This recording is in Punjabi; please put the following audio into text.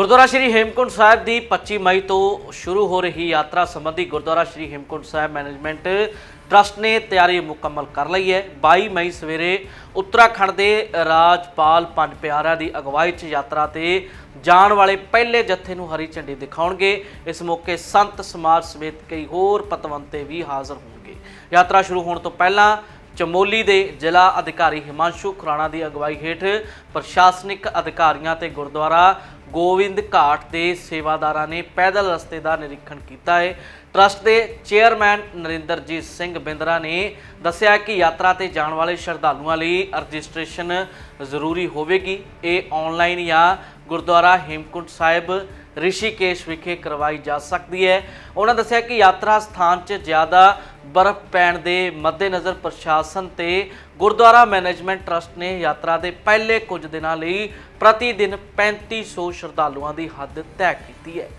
ਗੁਰਦੁਆਰਾ ਸ਼੍ਰੀ ਹੇਮਕੁੰਟ ਸਾਹਿਬ ਦੀ 25 ਮਈ ਤੋਂ ਸ਼ੁਰੂ ਹੋ ਰਹੀ ਯਾਤਰਾ ਸੰਬੰਧੀ ਗੁਰਦੁਆਰਾ ਸ਼੍ਰੀ ਹੇਮਕੁੰਟ ਸਾਹਿਬ ਮੈਨੇਜਮੈਂਟ ਟਰਸਟ ਨੇ ਤਿਆਰੀ ਮੁਕੰਮਲ ਕਰ ਲਈ ਹੈ। 22 ਮਈ ਸਵੇਰੇ ਉੱਤਰਾਖੰਡ ਦੇ ਰਾਜਪਾਲ ਪੰਜ ਪਿਆਰਿਆਂ ਦੀ ਅਗਵਾਈ 'ਚ ਯਾਤਰਾ ਤੇ ਜਾਣ ਵਾਲੇ ਪਹਿਲੇ ਜੱਥੇ ਨੂੰ ਹਰੀ ਝੰਡੀ ਦਿਖਾਉਣਗੇ। ਇਸ ਮੌਕੇ ਸੰਤ ਸਮਾਜ ਸਮੇਤ ਕਈ ਹੋਰ ਪਤਵੰਤੇ ਵੀ ਹਾਜ਼ਰ ਹੋਣਗੇ। ਯਾਤਰਾ ਸ਼ੁਰੂ ਹੋਣ ਤੋਂ ਪਹਿਲਾਂ ਚਮੋਲੀ ਦੇ ਜ਼ਿਲ੍ਹਾ ਅਧਿਕਾਰੀ ਹਿਮਾਂਸ਼ੂ ਖੁਰਾਣਾ ਦੀ ਅਗਵਾਈ ਹੇਠ ਪ੍ਰਸ਼ਾਸਨਿਕ ਅਧਿਕਾਰੀਆਂ ਤੇ ਗੁਰਦੁਆਰਾ ਗੋਬਿੰਦ ਘਾਟ ਦੇ ਸੇਵਾਦਾਰਾਂ ਨੇ ਪੈਦਲ ਰਸਤੇ ਦਾ ਨਿਰੀਖਣ ਕੀਤਾ ਹੈ। ਟਰਸਟ ਦੇ ਚੇਅਰਮੈਨ ਨਰਿੰਦਰਜੀਤ ਸਿੰਘ ਬਿੰਦਰਾ ਨੇ ਦੱਸਿਆ ਕਿ ਯਾਤਰਾ ਤੇ ਜਾਣ ਵਾਲੇ ਸ਼ਰਧਾਲੂਆਂ ਲਈ ਰਜਿਸਟ੍ਰੇਸ਼ਨ ਜ਼ਰੂਰੀ ਹੋਵੇਗੀ। ਇਹ ਆਨਲਾਈਨ ਜਾਂ ਗੁਰਦੁਆਰਾ ਹੇਮਕੁੰਟ ਸਾਹਿਬ ਰਿਸ਼ੀਕੇਸ਼ ਵਿਖੇ ਕਰਵਾਈ ਜਾ ਸਕਦੀ ਹੈ। ਉਹਨਾਂ ਦੱਸਿਆ ਕਿ ਯਾਤਰਾ ਸਥਾਨ 'ਚ ਜ਼ਿਆਦਾ ਬਰਫ਼ ਪੈਣ ਦੇ ਮੱਦੇਨਜ਼ਰ ਪ੍ਰਸ਼ਾਸਨ ਤੇ ਗੁਰਦੁਆਰਾ ਮੈਨੇਜਮੈਂਟ ਟਰਸਟ ਨੇ ਯਾਤਰਾ ਦੇ ਪਹਿਲੇ ਕੁਝ ਦਿਨਾਂ ਲਈ ਪ੍ਰਤੀ ਦਿਨ 3500 ਸ਼ਰਧਾਲੂਆਂ ਦੀ ਹੱਦ ਤੈਅ ਕੀਤੀ ਹੈ।